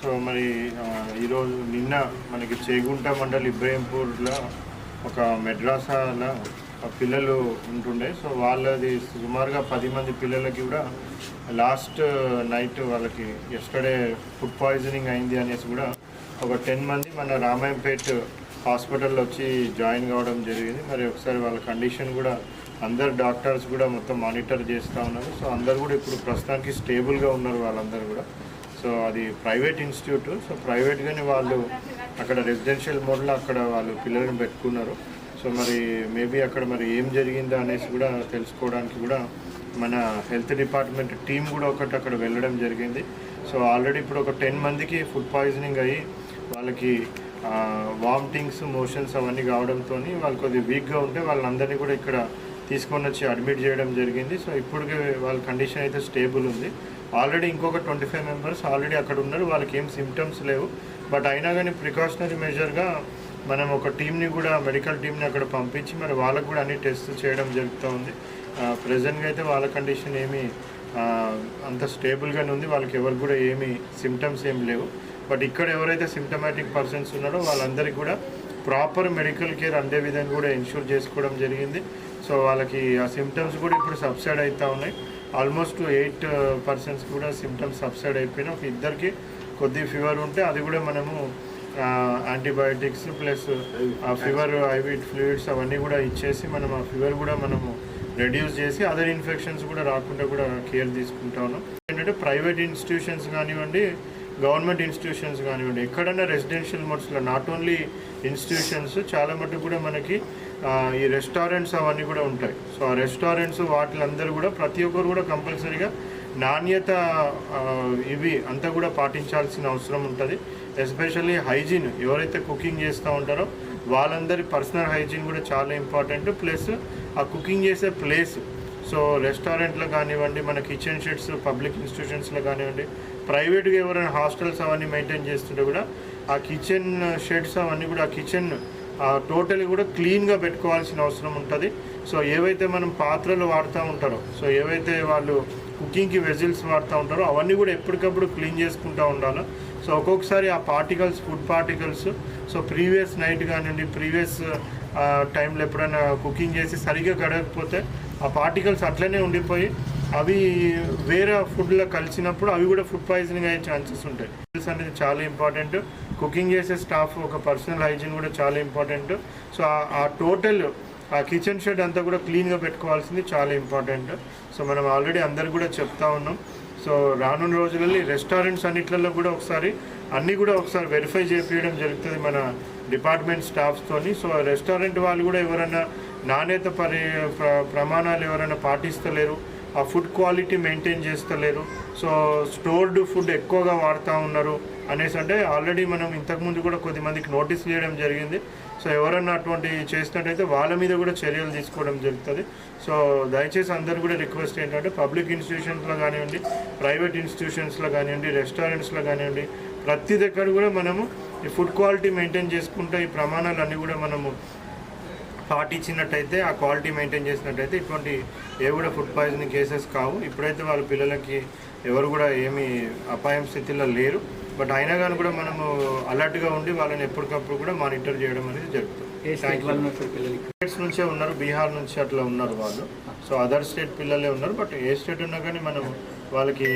So మరి ఈరోజు నిన్న మనకి చేగుంట మండల్ ఇబ్రహీంపూర్లో ఒక మెడ్రాసాలో పిల్లలు ఉంటుండే. సో వాళ్ళది సుమారుగా పది మంది పిల్లలకి కూడా లాస్ట్ నైట్ వాళ్ళకి ఎస్టర్డే ఫుడ్ పాయిజనింగ్ అయింది అనేసి కూడా ఒక టెన్ మంది మన రామాయంపేట్ హాస్పిటల్లో వచ్చి జాయిన్ కావడం జరిగింది. మరి ఒకసారి వాళ్ళ కండిషన్ కూడా అందరు డాక్టర్స్ కూడా మొత్తం మానిటర్ చేస్తూ ఉన్నారు. సో అందరు కూడా ఇప్పుడు ప్రస్తుతానికి స్టేబుల్గా ఉన్నారు వాళ్ళందరూ కూడా. సో అది ప్రైవేట్ ఇన్స్టిట్యూట్. సో ప్రైవేట్గానే వాళ్ళు అక్కడ రెసిడెన్షియల్ మోడ్లో అక్కడ వాళ్ళు పిల్లల్ని పెట్టుకున్నారు. సో మరి మేబీ అక్కడ మరి ఏం జరిగిందో అనేసి కూడా తెలుసుకోవడానికి కూడా మన హెల్త్ డిపార్ట్మెంట్ టీం కూడా ఒకటి అక్కడ వెళ్ళడం జరిగింది. సో ఆల్రెడీ ఇప్పుడు ఒక టెన్ మందికి ఫుడ్ పాయిజనింగ్ అయ్యి వాళ్ళకి వామిటింగ్స్ మోషన్స్ అవన్నీ కావడంతో వాళ్ళు కొద్దిగా వీక్గా ఉంటే వాళ్ళందరినీ కూడా ఇక్కడ తీసుకొని వచ్చి అడ్మిట్ చేయడం జరిగింది. సో ఇప్పటికే వాళ్ళ కండిషన్ అయితే స్టేబుల్ ఉంది. ఆల్రెడీ ఇంకొక ట్వంటీ ఫైవ్ మెంబర్స్ ఆల్రెడీ అక్కడ ఉన్నారు. వాళ్ళకి ఏం సిమ్టమ్స్ లేవు. బట్ అయినా కానీ ప్రికాషనరీ మెజర్గా మనం ఒక టీంని కూడా మెడికల్ టీంని అక్కడ పంపించి మరి వాళ్ళకు కూడా అన్ని టెస్ట్ చేయడం జరుగుతూ ఉంది. ప్రజెంట్గా అయితే వాళ్ళ కండిషన్ ఏమీ అంత స్టేబుల్గానే ఉంది. వాళ్ళకి ఎవరికి కూడా ఏమీ సిమ్టమ్స్ ఏం లేవు. బట్ ఇక్కడ ఎవరైతే సిమ్టమాటిక్ పర్సన్స్ ఉన్నారో వాళ్ళందరికీ కూడా ప్రాపర్ మెడికల్ కేర్ అందే విధంగా కూడా ఇన్షూర్ చేసుకోవడం జరిగింది. సో వాళ్ళకి ఆ సిమ్టమ్స్ కూడా ఇప్పుడు సబ్సైడ్ అవుతూ ఉన్నాయి. ఆల్మోస్ట్ ఎయిట్ పర్సన్స్ కూడా సిమ్టమ్స్ సబ్సైడ్ అయిపోయినాయి. ఒక ఇద్దరికి కొద్ది ఫీవర్ ఉంటే అది కూడా మనము యాంటీబయాటిక్స్ ప్లస్ ఆ ఫీవర్ ఐవి ఫ్లూయిడ్స్ అవన్నీ కూడా ఇచ్చేసి మనం ఆ ఫీవర్ కూడా మనము రెడ్యూస్ చేసి అదర్ ఇన్ఫెక్షన్స్ కూడా రాకుండా కూడా కేర్ తీసుకుంటా ఉన్నాం. ఏంటంటే ప్రైవేట్ ఇన్స్టిట్యూషన్స్ కానివ్వండి గవర్నమెంట్ ఇన్స్టిట్యూషన్స్ కానివ్వండి ఎక్కడైనా రెసిడెన్షియల్ మోడ్స్లో నాట్ ఓన్లీ ఇన్స్టిట్యూషన్స్ చాలా మటుకు కూడా మనకి ఈ రెస్టారెంట్స్ అవన్నీ కూడా ఉంటాయి. సో ఆ రెస్టారెంట్స్ వాటిలందరూ కూడా ప్రతి ఒక్కరు కూడా కంపల్సరీగా నాణ్యత ఇవి అంతా కూడా పాటించాల్సిన అవసరం ఉంటుంది. ఎస్పెషల్లీ హైజీన్ ఎవరైతే కుకింగ్ చేస్తూ ఉంటారో వాళ్ళందరి పర్సనల్ హైజీన్ కూడా చాలా ఇంపార్టెంట్. ప్లస్ ఆ కుకింగ్ చేసే ప్లేస్ సో రెస్టారెంట్లో కానివ్వండి మన కిచెన్ షెడ్స్ పబ్లిక్ ఇన్స్టిట్యూషన్స్లో కానివ్వండి ప్రైవేట్గా ఎవరైనా హాస్టల్స్ అవన్నీ మెయింటైన్ చేస్తుంటే కూడా ఆ కిచెన్ షెడ్స్ అవన్నీ కూడా ఆ కిచెన్ టోటల్ కూడా క్లీన్గా పెట్టుకోవాల్సిన అవసరం ఉంటుంది. సో ఏవైతే మనం పాత్రలు వాడుతూ ఉంటారో సో ఏవైతే వాళ్ళు కుకింగ్కి వెజిల్స్ వాడుతూ ఉంటారో అవన్నీ కూడా ఎప్పటికప్పుడు క్లీన్ చేసుకుంటూ ఉండాలి. సో ఒక్కొక్కసారి ఆ particles food particles so previous night కానివ్వండి ప్రీవియస్ టైంలో ఎప్పుడైనా కుకింగ్ చేసి సరిగ్గా గడవకపోతే ఆ పార్టికల్స్ అట్లనే ఉండిపోయి అవి వేరే ఫుడ్లో కలిసినప్పుడు అవి కూడా ఫుడ్ పాయిజనింగ్ అయ్యే ఛాన్సెస్ ఉంటాయి. అనేది చాలా ఇంపార్టెంట్. కుకింగ్ చేసే స్టాఫ్ ఒక పర్సనల్ హైజీన్ కూడా చాలా ఇంపార్టెంట్. సో ఆ- టోటల్ ఆ కిచెన్ షెడ్ అంతా కూడా క్లీన్గా పెట్టుకోవాల్సింది చాలా ఇంపార్టెంట్. సో మనం ఆల్రెడీ అందరు కూడా చెప్తా ఉన్నాం. సో రానున్న రోజులలో రెస్టారెంట్స్ అన్నిట్లలో కూడా ఒకసారి అన్నీ కూడా ఒకసారి వెరిఫై చేపించడం జరుగుతుంది మన డిపార్ట్మెంట్ స్టాఫ్స్తోని సో రెస్టారెంట్ వాళ్ళు కూడా ఎవరైనా నాణ్యత పరి ప్రమాణాలు ఎవరైనా పాటిస్తలేరు ఆ ఫుడ్ క్వాలిటీ మెయింటైన్ చేస్తలేరు. సో స్టోర్డ్ ఫుడ్ ఎక్కువగా వాడుతూ ఉన్నారు అనేసి అంటే ఆల్రెడీ మనం ఇంతకుముందు కూడా కొద్దిమందికి నోటీస్ చేయడం జరిగింది. సో ఎవరన్నా అటువంటి చేసినట్టయితే వాళ్ళ మీద కూడా చర్యలు తీసుకోవడం జరుగుతుంది. సో దయచేసి అందరు కూడా రిక్వెస్ట్ ఏంటంటే పబ్లిక్ ఇన్స్టిట్యూషన్స్లో కానివ్వండి ప్రైవేట్ ఇన్స్టిట్యూషన్స్లో కానివ్వండి రెస్టారెంట్స్లో కానివ్వండి ప్రతి దగ్గర కూడా మనము ఈ ఫుడ్ క్వాలిటీ మెయింటైన్ చేసుకుంటే ఈ ప్రమాణాలన్నీ కూడా మనము పాటించినట్టయితే ఆ క్వాలిటీ మెయింటైన్ చేసినట్టయితే ఇటువంటి ఏ కూడా ఫుడ్ పాయిజనింగ్ కేసెస్ కావు. ఇప్పుడైతే వాళ్ళ పిల్లలకి ఎవరు కూడా ఏమీ అపాయం స్థితిలో లేరు. బట్ అయినా కానీ కూడా మనము అలర్ట్గా ఉండి వాళ్ళని ఎప్పటికప్పుడు కూడా మానిటర్ చేయడం అనేది జరుగుతుంది. స్టేట్స్ నుంచే ఉన్నారు బీహార్ నుంచి అట్లా ఉన్నారు వాళ్ళు. సో అదర్ స్టేట్ పిల్లలే ఉన్నారు బట్ ఏ స్టేట్ ఉన్నా కానీ మనం వాళ్ళకి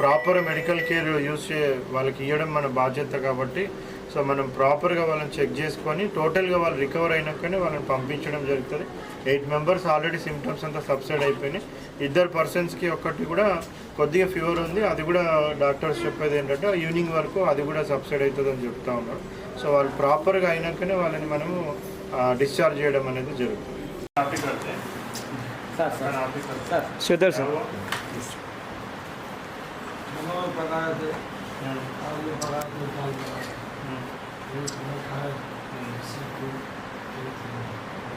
ప్రాపర్ మెడికల్ కేర్ యూస్ చే వాళ్ళకి ఇవ్వడం మన బాధ్యత కాబట్టి సో మనం ప్రాపర్గా వాళ్ళని చెక్ చేసుకొని టోటల్గా వాళ్ళు రికవర్ అయినాకనే వాళ్ళని పంపించడం జరుగుతుంది. ఎయిట్ మెంబర్స్ ఆల్రెడీ సిమ్టమ్స్ అంతా సబ్సైడ్ అయిపోయినాయి. ఇద్దరు పర్సన్స్కి ఒక్కటి కూడా కొద్దిగా ఫీవర్ ఉంది. అది కూడా డాక్టర్స్ చెప్పేది ఏంటంటే ఈవినింగ్ వరకు అది కూడా సబ్సైడ్ అవుతుందని చెప్తా ఉన్నారు సో వాళ్ళు ప్రాపర్గా అయినాకనే వాళ్ళని మనము డిశ్చార్జ్ చేయడం అనేది జరుగుతుంది sir sir sir Sridhar sir दोनों प्रकार से आलू प्रकार से निकाल दिया ये खाना खाए सबको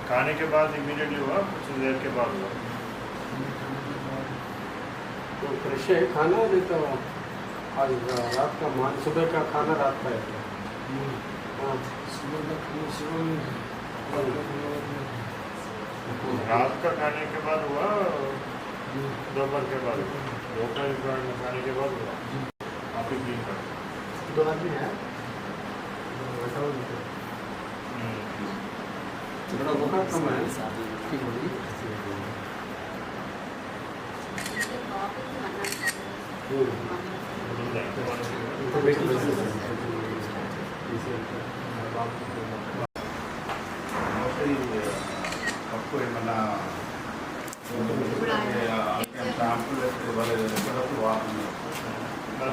खाने के बाद इमीडिएटली हुआ कुछ देर के बाद हुआ तो फ्रेश है खाना नहीं तो आज रात का मान सुबह का खाना रात का है। हाँ। सुबह का खाना सुबह में रात का खाने के बाद हुआ दोपहर के बाद? दोपहर। का खाने के बाद हुआ? आप ही क्लीन कर दो आदमी है। थोड़ा बहुत कम है। बेटी बच्चे తక్కువ ఏమన్నా షాంపూలు ఏమన్నా వాళ్ళు ఎక్కడప్పుడు వాడుతున్నారు మరి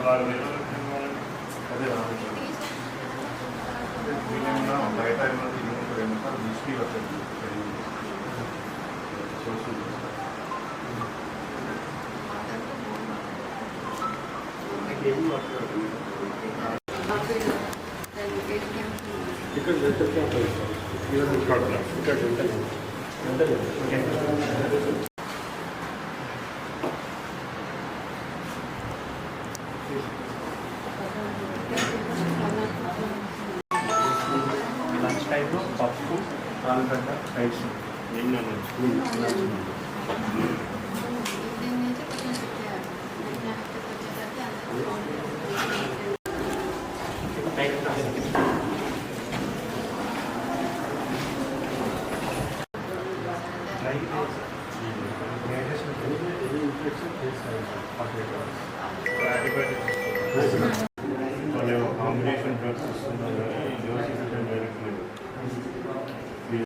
ఇక్కడ లెటర్ క్యాంప్ ఇక్కడ లెటర్ లంచ్ టైంలో పప్పు ఆలుగడ్డ రైస్ నిన్న